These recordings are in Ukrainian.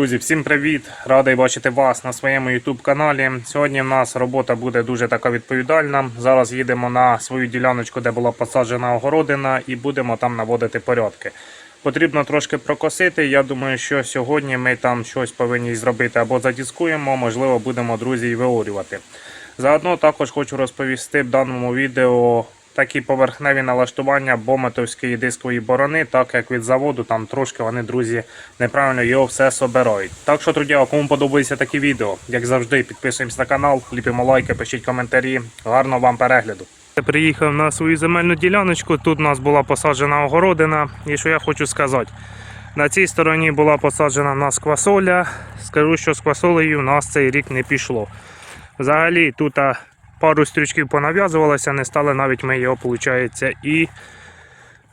Друзі, всім привіт! Радий бачити вас на своєму YouTube каналі. Сьогодні в нас робота буде дуже така відповідальна. Зараз їдемо на свою діляночку, де була посаджена огородина, і будемо там наводити порядки. Потрібно трошки прокосити. Я думаю, що сьогодні ми там щось повинні зробити або задіскуємо, можливо, будемо друзі і виорювати. Заодно також хочу розповісти в даному відео такі поверхневі налаштування бометовської дискової борони, так як від заводу там трошки вони, друзі, неправильно його все собирають. Так що, друзі, кому подобається такі відео, як завжди, підписуємось на канал, ліпимо лайки, пишіть коментарі. Гарного вам перегляду. Приїхав на свою земельну діляночку. Тут у нас була посаджена огородина. І що я хочу сказати, на цій стороні була посаджена в нас квасоля. Скажу, що з квасолею в нас цей рік не пішло. Взагалі тут пару стрючків понав'язувалося, не стали навіть ми його, виходить, і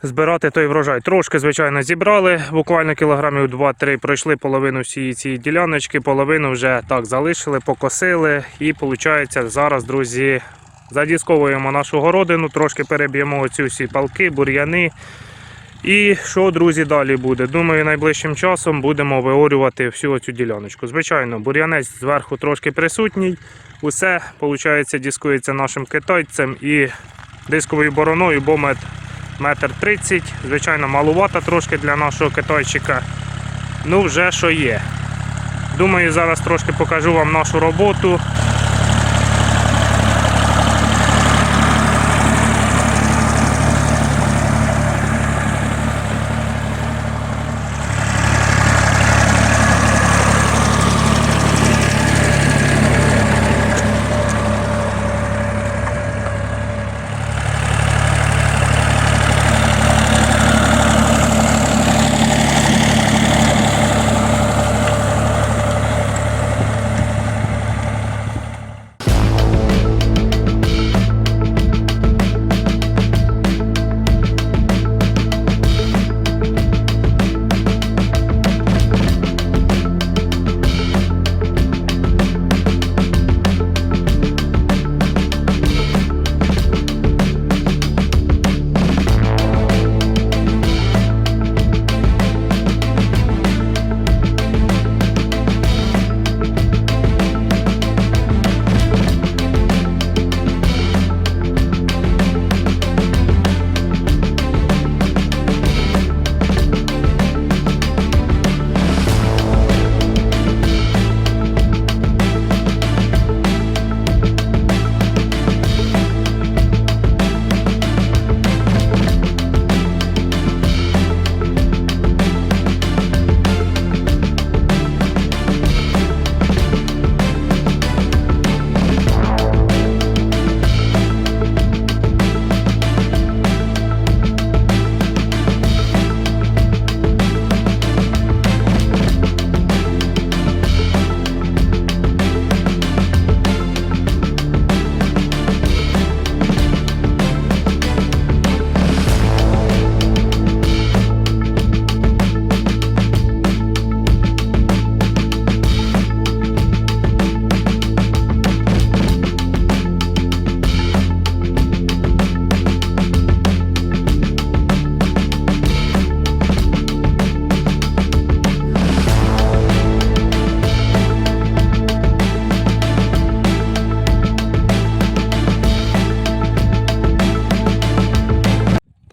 збирати той врожай. Трошки, звичайно, зібрали, буквально кілограмів 2-3 пройшли половину всієї цієї діляночки, половину вже так залишили, покосили. І виходить, зараз, друзі, задісковуємо нашу городину, трошки переб'ємо оці всі палки, бур'яни. І що, друзі, далі буде? Думаю, найближчим часом будемо виорювати всю цю діляночку. Звичайно, бур'янець зверху трошки присутній. Усе, виходить, дискується нашим китайцем і дисковою бороною, бо мет метр тридцять. Звичайно, малувата трошки для нашого китайчика. Ну, вже що є. Думаю, зараз трошки покажу вам нашу роботу.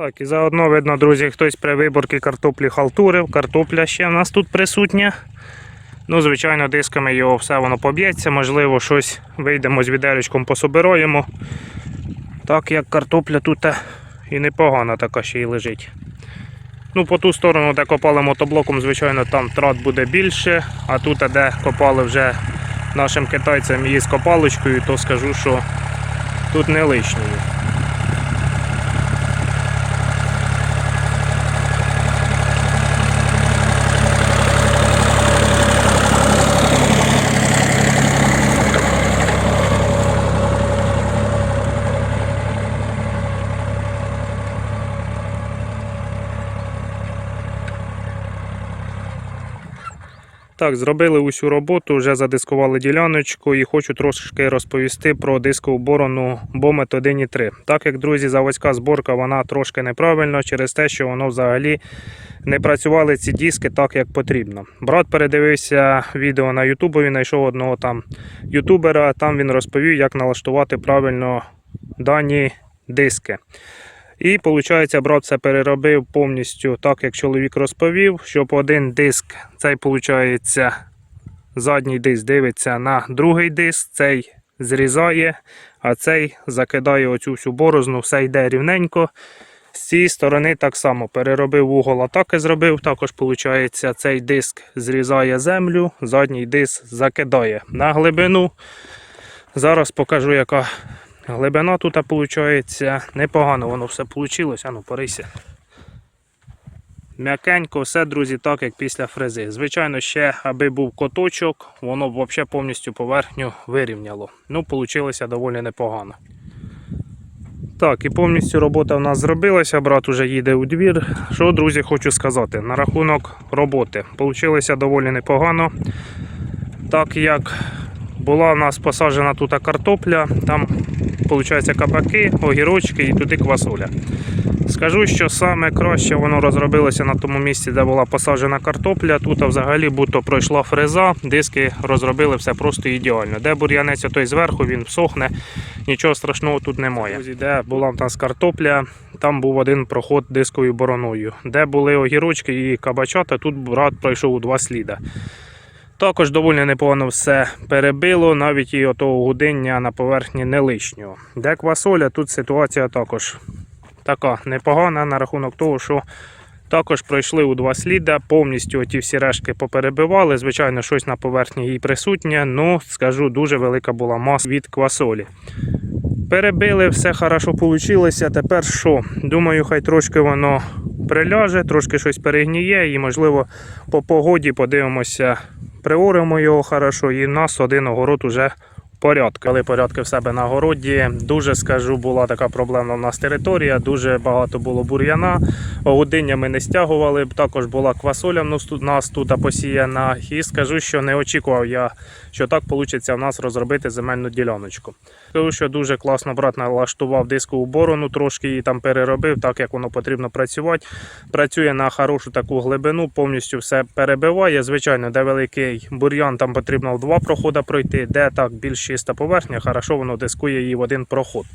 Так, і заодно видно, друзі, хтось при виборці картоплі халтурив. Картопля ще в нас тут присутня. Ну, звичайно, дисками його все воно поб'ється, можливо, щось вийдемо з відеречком, пособираємо. Так як картопля тут е, і непогана така ще й лежить. Ну, по ту сторону, де копали мотоблоком, звичайно, там трат буде більше, а тут, е, де копали вже нашим китайцям її з копалочкою, то скажу, що тут не лишньої. Так, зробили усю роботу, вже задискували діляночку і хочу трошки розповісти про дискову борону Боmet 1.3. Так як, друзі, заводська зборка вона трошки неправильна через те, що воно взагалі не працювали ці диски так, як потрібно. Брат передивився відео на Ютубові, знайшов одного там ютубера, там він розповів, як налаштувати правильно дані диски. І, виходить, брат все переробив повністю так, як чоловік розповів, щоб один диск, цей, виходить, задній диск дивиться на другий диск, цей зрізає, а цей закидає оцю всю борозну, все йде рівненько. З цієї сторони так само переробив угол, атаки зробив. Також, виходить, цей диск зрізає землю, задній диск закидає на глибину. Зараз покажу, яка Глибина тут виходить непогано воно все вийшло. А ну порися. М'якенько, все, друзі, так як після фрези. Звичайно, ще аби був коточок, воно б взагалі повністю поверхню вирівняло. Ну, вийшло доволі непогано. Так, і повністю робота в нас зробилася. Брат уже їде у двір. Що, друзі, хочу сказати на рахунок роботи. Получилося доволі непогано. Так як була у нас посаджена тут картопля, там виходить кабаки, огірочки і туди квасоля. Скажу, що саме краще воно розробилося на тому місці, де була посаджена картопля. Тут взагалі будто пройшла фреза, диски розробили все просто ідеально. Де бур'янець той зверху, він всохне, нічого страшного тут немає. Де була в нас картопля, там був один проход дисковою бороною. Де були огірочки і кабачата, тут брат пройшов у два сліда. Також доволі непогано все перебило, навіть і отого гудиння на поверхні не лишнього. Де квасоля, тут ситуація також така непогана на рахунок того, що також пройшли у два сліда, повністю оті всі решки поперебивали. Звичайно, щось на поверхні її присутнє, ну скажу, дуже велика була маса від квасолі. Перебили, все хорошо вийшло. Тепер що? Думаю, хай трошки воно приляже, трошки щось перегніє і, можливо, по погоді подивимося, приоримо його хорошо, і в нас один огород уже в порядку. Коли порядки в себе на городі, дуже скажу, була така проблемна в нас територія, дуже багато було бур'яна. Огудиння ми не стягували, також була квасоля в нас тут- посіяна. І скажу, що не очікував я, що так вийде в нас розробити земельну діляночку. Скажу, що дуже класно брат налаштував дискову борону, трошки її там переробив, так як воно потрібно працювати. Працює на хорошу таку глибину, повністю все перебиває. Звичайно, де великий бур'ян, там потрібно в два проходи пройти, де так більш чиста поверхня, хорошо воно дискує її в один проход.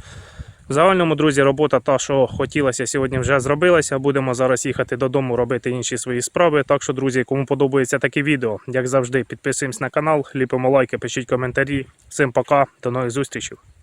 В загальному, друзі, робота та, що хотілося сьогодні, вже зробилася. Будемо зараз їхати додому, робити інші свої справи. Так що, друзі, кому подобається таке відео, як завжди, підписуємось на канал, ліпимо лайки, пишіть коментарі. Всім пока, до нових зустрічей.